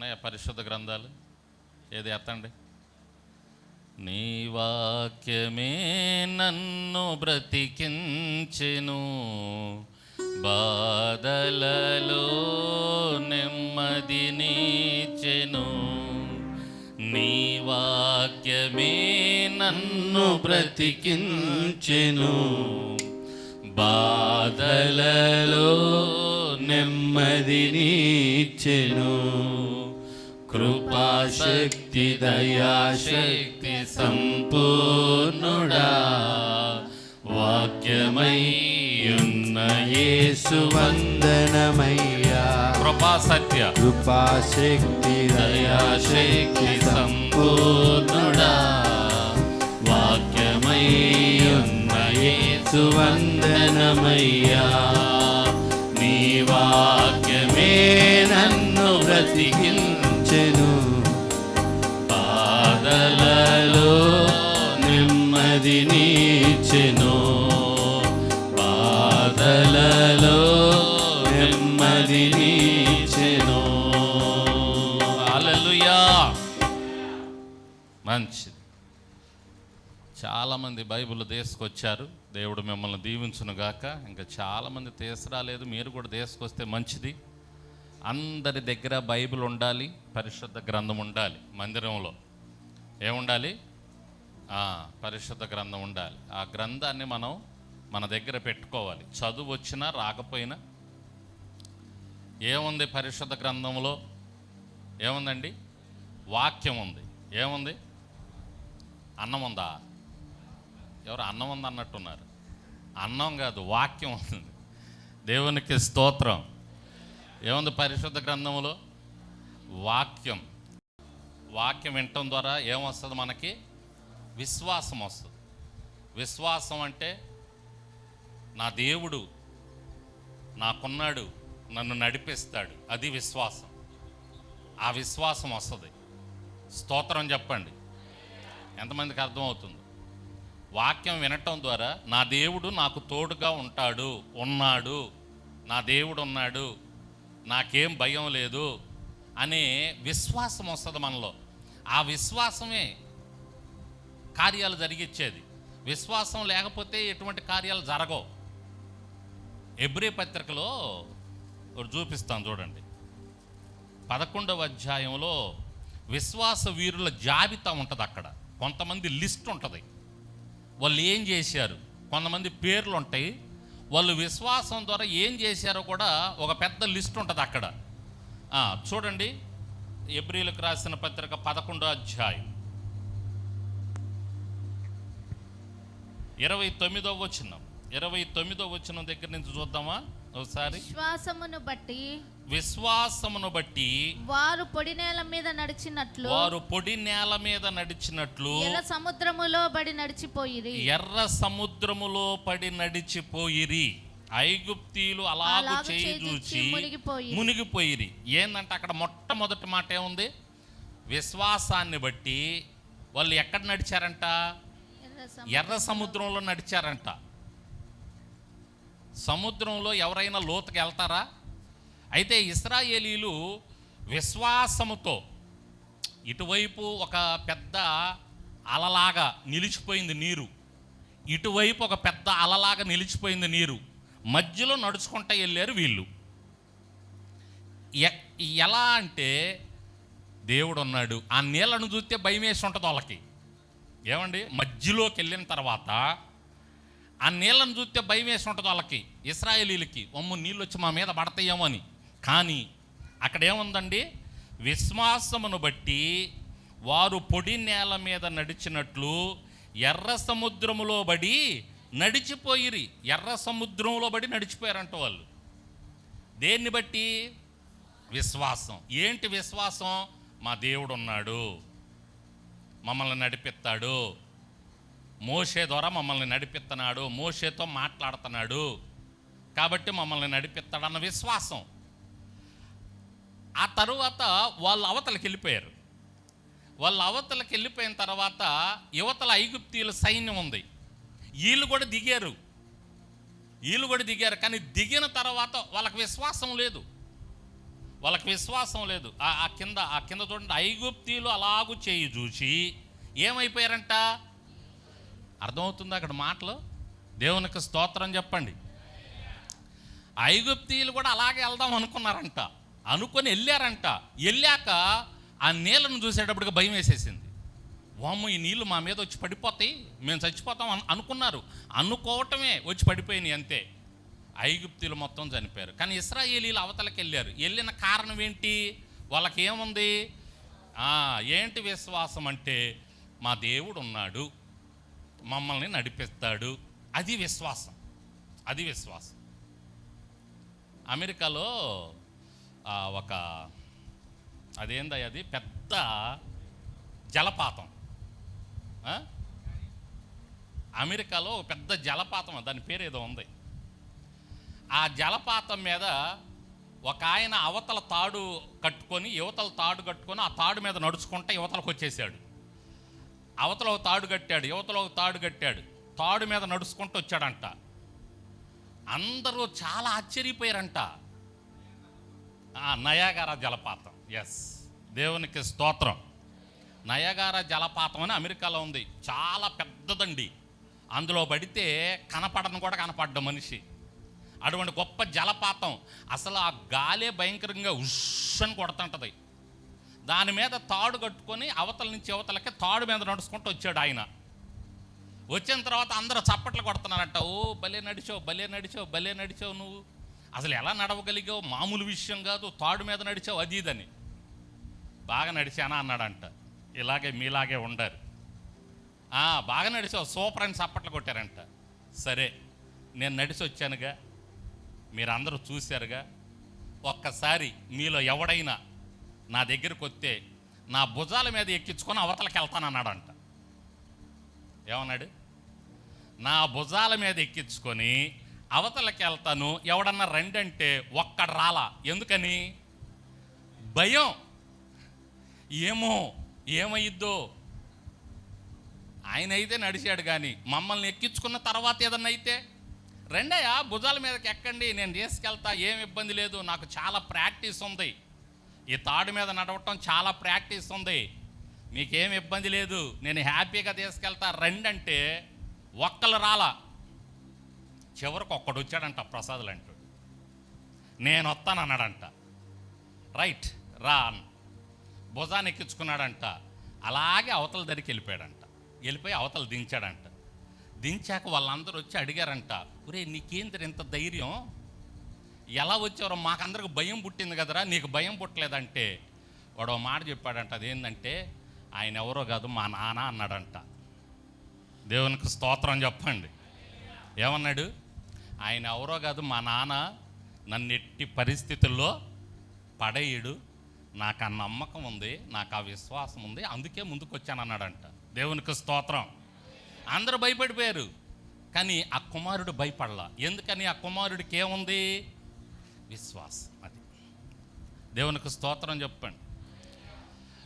ఉన్నాయా పరిశుద్ధ గ్రంథాలు? ఏది ఎత్తండి నీ వాక్యమే నన్ను బ్రతికించెను బాధలలో నెమ్మదినీచెను నీ వాక్యమే నన్ను బ్రతికించెను బాధలలో నెమ్మదినిచ్చెను కృపాశక్తి దయాశక్తి సంపూర్ణుడా. వాక్యమై ఉన్న యేసు వందనమయ్యా. కృపా సత్య కృపాశక్తి దయాశక్తి సంపూర్ణుడా. వాక్యమై ఉన్న యేసు వందనమయ్యా. నీ వాక్యమే నన్ను నిలిచెను పాదలలో నెమ్మది నీచెను. పాదలలో నెమ్మది నీచెను. అలలుయా మంచిది. చాలామంది బైబిల్ తీసుకొచ్చారు. దేవుడు మిమ్మల్ని దీవించును గాక ఇంకా చాలామంది తీసుకురాలేదు. మీరు కూడా తీసుకొస్తే మంచిది. అందరి దగ్గర బైబిల్ ఉండాలి పరిశుద్ధ గ్రంథం ఉండాలి మందిరంలో. ఏముండాలి? పరిశుద్ధ గ్రంథం ఉండాలి. ఆ గ్రంథాన్ని మనం మన దగ్గర పెట్టుకోవాలి. చదువు వచ్చినా రాకపోయినా. ఏముంది పరిశుద్ధ గ్రంథంలో? ఏముందండి? వాక్యం ఉంది. ఏముంది? అన్నం ఉందా? ఎవరు అన్నం ఉంది అన్నట్టున్నారు అన్నం కాదు వాక్యం ఉంది. దేవునికి స్తోత్రం. ఏముంది పరిశుద్ధ గ్రంథంలో వాక్యం. వాక్యం వినటం ద్వారా ఏమొస్తుంది మనకి? విశ్వాసం వస్తుంది. విశ్వాసం అంటే నా దేవుడు నాకున్నాడు నన్ను నడిపిస్తాడు. అది విశ్వాసం. ఆ విశ్వాసం వస్తుంది. స్తోత్రం చెప్పండి. ఎంతమందికి అర్థమవుతుంది? వాక్యం వినటం ద్వారా నా దేవుడు నాకు తోడుగా ఉంటాడు ఉన్నాడు. నా దేవుడు ఉన్నాడు. నాకేం భయం లేదు అనే విశ్వాసం వస్తుంది మనలో. ఆ విశ్వాసమే కార్యాలు జరిగిచ్చేది. విశ్వాసం లేకపోతే ఎటువంటి కార్యాలు జరగవు. ఎబ్రి పత్రికలో చూపిస్తాను చూడండి. పదకొండవ అధ్యాయంలో విశ్వాస వీరుల జాబితా ఉంటుంది అక్కడ. కొంతమంది లిస్ట్ ఉంటుంది. వాళ్ళు ఏం చేశారు? కొంతమంది పేర్లు ఉంటాయి. వాళ్ళు విశ్వాసం ద్వారా ఏం చేశారో కూడా ఒక పెద్ద లిస్ట్ ఉంటుంది అక్కడ. చూడండి. ఎబ్రిలకు రాసిన పత్రిక పదకొండో అధ్యాయం. ఇరవై తొమ్మిదో వచ్చినాం ఇరవై తొమ్మిదో వచ్చిన దగ్గర నుంచి చూద్దామా? ఒకసారి. విశ్వాసమును బట్టి విశ్వాసమును బట్టి వారు పొడి నేల మీద నడిచినట్లు వారు పొడి నేల మీద నడిచినట్లు ఎర్ర సముద్రములో బడి నడిచిపోయిరి. ఎర్ర సముద్రములో పడి నడిచిపోయిరి. ఐగుప్తీలు అలాగు అలాగు చేయి చేయి చూచి చూచి మునిగిపోయిరి. ఏందంటే అక్కడ మొట్టమొదటి మాట ఏముంది? విశ్వాసాన్ని బట్టి వాళ్ళు ఎక్కడ నడిచారంట? ఎర్ర సముద్రంలో నడిచారంట. సముద్రంలో ఎవరైనా లోతుకి వెళ్తారా? అయితే ఇస్రాయేలీలు విశ్వాసముతో ఇటువైపు ఒక పెద్ద అలలాగా నిలిచిపోయింది నీరు. ఇటువైపు ఒక పెద్ద అలలాగా నిలిచిపోయింది నీరు. మధ్యలో నడుచుకుంటూ వెళ్ళారు వీళ్ళు. ఎ- ఎలా అంటే దేవుడు ఉన్నాడు ఆ నీళ్ళను చూస్తే భయం వేసి ఉంటుంది వాళ్ళకి. ఏమండి? మధ్యలోకి వెళ్ళిన తర్వాత ఆ నీళ్ళను చూస్తే భయం వేసి ఉంటుంది వాళ్ళకి ఇస్రాయేలీలకి. ఒమ్ము నీళ్ళు వచ్చి మా మీద పడతాయేమో అని. కానీ అక్కడ ఏముందండి? విశ్వాసమును బట్టి వారు పొడి నేల మీద నడిచినట్లు ఎర్ర సముద్రములో బడి నడిచిపోయిరి. ఎర్ర సముద్రంలో బడి నడిచిపోయారంట వాళ్ళు. దేన్ని బట్టి? విశ్వాసం. ఏంటి విశ్వాసం? మా దేవుడు ఉన్నాడు మమ్మల్ని నడిపిస్తాడు. మోషే ద్వారా మమ్మల్ని నడిపిస్తున్నాడు మోషేతో మాట్లాడుతున్నాడు. కాబట్టి మమ్మల్ని నడిపిస్తాడన్న విశ్వాసం. ఆ తరువాత వాళ్ళు అవతలకి వెళ్ళిపోయారు. వాళ్ళు అవతలకి వెళ్ళిపోయిన తర్వాత యువతల ఐగుప్తీయుల సైన్యం ఉంది. వీళ్ళు కూడా దిగారు. వీళ్ళు కూడా దిగారు. కానీ దిగిన తర్వాత వాళ్ళకి విశ్వాసం లేదు. వాళ్ళకి విశ్వాసం లేదు. ఆ ఆ కింద ఆ కింద చూడండి ఐగుప్తీలు అలాగూ చేయి చూసి ఏమైపోయారంట? అర్థమవుతుంది అక్కడ మాటలు? దేవునికి స్తోత్రం చెప్పండి. ఐగుప్తీయులు కూడా అలాగే వెళ్దాం అనుకున్నారంట. అనుకొని వెళ్ళారంట. వెళ్ళాక ఆ నీళ్ళను చూసేటప్పటికి భయం వేసేసింది. వామ్మ ఈ నీళ్ళు మా మీద వచ్చి పడిపోతాయి. మేము చచ్చిపోతాం అను అనుకున్నారు. అనుకోవటమే వచ్చి పడిపోయినాయి అంతే. ఐగుప్తీలు మొత్తం చనిపోయారు. కానీ ఇస్రాయేలీలు అవతలకి వెళ్ళారు. వెళ్ళిన కారణం ఏంటి? వాళ్ళకి ఏముంది ఏంటి విశ్వాసం అంటే మా దేవుడు ఉన్నాడు మమ్మల్ని నడిపిస్తాడు. అది విశ్వాసం. అది విశ్వాసం. అమెరికాలో ఒక అదేందయ్య అది? పెద్ద జలపాతం. అమెరికాలో పెద్ద జలపాతం దాని పేరు ఏదో ఉంది. ఆ జలపాతం మీద ఒక ఆయన అవతల తాడు కట్టుకొని యువతల తాడు కట్టుకొని ఆ తాడు మీద నడుచుకుంటే యువతలకు వచ్చేసాడు. అవతల ఒక తాడు కట్టాడు యువతల ఒక తాడు కట్టాడు తాడు మీద నడుచుకుంటూ వచ్చాడంట. అందరూ చాలా ఆశ్చర్యపోయారంట. ఆ, జలపాతం. ఎస్ దేవునికి స్తోత్రం. నయాగార జలపాతం అని అమెరికాలో ఉంది. చాలా పెద్దదండి. అందులో పడితే కనపడను కూడా కనపడ్డ మనిషి. అటువంటి గొప్ప జలపాతం అసలు ఆ గాలే భయంకరంగా ఉష్ అని కొడుతుంటది. దాని మీద తాడు కట్టుకొని అవతల నుంచి అవతలకి తాడు మీద నడుచుకుంటూ వచ్చాడు ఆయన. వచ్చిన తర్వాత అందరూ చప్పట్లు కొడుతున్నారంట ఓ భలే నడిచావు భలే నడిచావు భలే నడిచావు నువ్వు. అసలు ఎలా నడవగలిగావు? మామూలు విషయం కాదు తాడు మీద నడిచావు అది ఇదని బాగా నడిచానా? అన్నాడంట. ఇలాగే మీలాగే ఉండరు. బాగా నడిచావు సూపర్ అని చప్పట్లు కొట్టారంట. సరే నేను నడిచి వచ్చానుగా. మీరందరూ చూశారుగా. ఒక్కసారి మీలో ఎవడైనా నా దగ్గరికి వస్తే నా భుజాల మీద ఎక్కించుకొని అవతలకి వెళ్తానన్నాడంట. ఏమన్నాడు? నా భుజాల మీద ఎక్కించుకొని అవతలకి వెళ్తాను. ఎవడన్నా రండి అంటే ఒక్కడు రాలా. ఎందుకని? భయం. ఏమో ఏమయ్యిద్దో? ఆయన అయితే నడిచాడు కానీ మమ్మల్ని ఎక్కించుకున్న తర్వాత ఏదన్నా అయితే రెండయ్యా భుజాల మీదకి ఎక్కండి నేను తీసుకెళ్తా ఏం ఇబ్బంది లేదు నాకు చాలా ప్రాక్టీస్ ఉంది. ఈ తాడు మీద నడవటం చాలా ప్రాక్టీస్ ఉంది. మీకేం ఇబ్బంది లేదు. నేను హ్యాపీగా తీసుకెళ్తా. రండి అంటే ఒక్కలు రాలా. చివరికి ఒక్కడు వచ్చాడంట ప్రసాదులు అంటూ నేను వస్తాను అన్నాడంట. రైట్ రా అన్న. భుజాన్ని ఎక్కించుకున్నాడంట. అలాగే అవతల దగ్గరికి వెళ్ళిపోయాడంట. వెళ్ళిపోయి అవతల దించాడంట. దించాక వాళ్ళందరూ వచ్చి అడిగారంట. ఒరే నీకేంద్ర ఇంత ధైర్యం? ఎలా వచ్చారో మాకందరికి భయం పుట్టింది కదరా. నీకు భయం పుట్టలేదంటే వాడు మాట చెప్పాడంట అదేంటంటే ఆయన ఎవరో కాదు మా నాన్న అన్నాడంట. దేవునికి స్తోత్రం చెప్పండి. ఏమన్నాడు? ఆయన ఎవరో కాదు మా నాన్న నన్ను ఎట్టి పరిస్థితుల్లో పడేయుడు. నాకు ఆ నమ్మకం ఉంది నాకు ఆ విశ్వాసం ఉంది అందుకే ముందుకు వచ్చాను అన్నాడంట దేవునికి స్తోత్రం. అందరూ భయపడిపోయారు. కానీ ఆ కుమారుడు భయపడలా. ఎందుకని? ఆ కుమారుడికి ఏముంది? విశ్వాసం అది. దేవునికి స్తోత్రం చెప్పండి.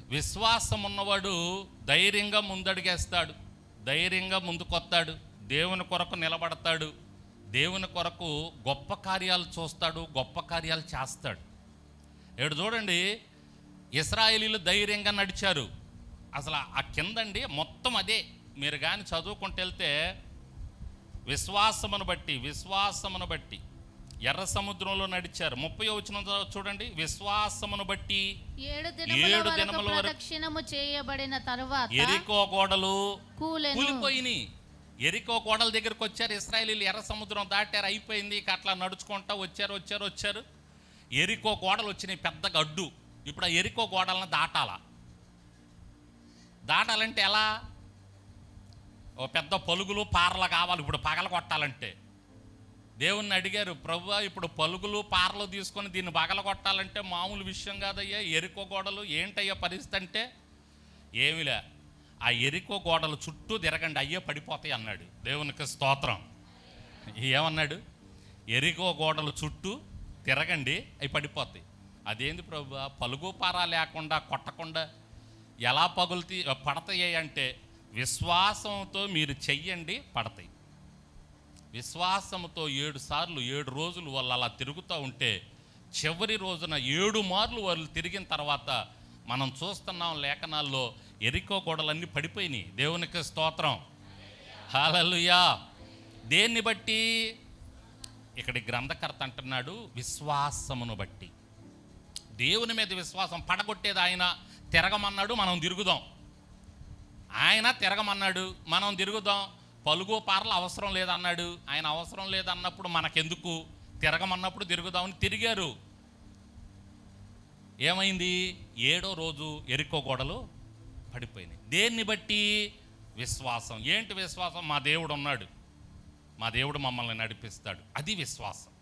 విశ్వాసం ఉన్నవాడు ధైర్యంగా ముందడిగేస్తాడు ధైర్యంగా ముందుకొస్తాడు దేవుని కొరకు నిలబడతాడు దేవుని కొరకు గొప్ప కార్యాలు చూస్తాడు గొప్ప కార్యాలు చేస్తాడు. ఏడు చూడండి ఇస్రాయేలీలు ధైర్యంగా నడిచారు. అసలు ఆ కిందండి మొత్తం అదే. మీరు కానీ చదువుకుంటూ వెళ్తే విశ్వాసమును బట్టి విశ్వాసమును బట్టి ఎర్ర సముద్రంలో నడిచారు. ముప్పై వచ్చిన చూడండి. విశ్వాసమును బట్టి ఏడు దినముల ప్రదక్షిణము చేయబడిన తరువాత ఎరికో గోడలు కూలిపోయినాయి. ఎరికో గోడల దగ్గరకు వచ్చారు. ఇస్రాయలీలు ఎర్ర సముద్రం దాటారు. అయిపోయింది. ఇక అట్లా నడుచుకుంటా వచ్చారు వచ్చారు వచ్చారు. ఎరికో గోడలు వచ్చినాయి పెద్ద గడ్డు. ఇప్పుడు ఆ ఎరికో గోడలను దాటాలా. దాటాలంటే ఎలా? ఓ పెద్ద పలుగులు పారలు కావాలి. ఇప్పుడు పగల కొట్టాలంటే దేవుణ్ణి అడిగారు ప్రభు ఇప్పుడు పలుగులు పారలు తీసుకొని దీన్ని బగల కొట్టాలంటే మామూలు విషయం కాదయ్యా. ఎరుకో గోడలు ఏంటయ్యా పరిస్థితి అంటే? ఏమిలే ఆ ఎరికో గోడలు చుట్టూ తిరగండి అయ్యే పడిపోతాయి అన్నాడు. దేవునికి స్తోత్రం. ఏమన్నాడు? ఎరుకో గోడలు చుట్టూ తిరగండి అవి పడిపోతాయి. అదేంది ప్రభు పలుగు పార లేకుండా కొట్టకుండా ఎలా పగులుతీ పడతాయి అంటే విశ్వాసంతో మీరు చెయ్యండి పడతాయి. విశ్వాసంతో ఏడు సార్లు ఏడు రోజులు వాళ్ళు అలా తిరుగుతూ ఉంటే చివరి రోజున ఏడు మార్లు వాళ్ళు తిరిగిన తర్వాత మనం చూస్తున్నాం లేఖనాల్లో ఎరికో గోడలన్నీ పడిపోయినాయి. దేవునికి స్తోత్రం. హాలలుయా దేన్ని బట్టి? ఇక్కడి గ్రంథకర్త అంటున్నాడు విశ్వాసమును బట్టి. దేవుని మీద విశ్వాసం పడగొట్టేది ఆయన తిరగమన్నాడు మనం తిరుగుదాం. ఆయన తిరగమన్నాడు మనం తిరుగుదాం. పలుగో పార్ల అవసరం లేదన్నాడు. ఆయన అవసరం లేదన్నప్పుడు మనకెందుకు? తిరగమన్నప్పుడు తిరుగుదామని తిరిగారు. ఏమైంది? ఏడో రోజు ఎరుకో గోడలు పడిపోయినాయి. దేన్ని బట్టి? విశ్వాసం. ఏంటి విశ్వాసం? మా దేవుడు ఉన్నాడు మా దేవుడు మమ్మల్ని నడిపిస్తాడు. అది విశ్వాసం.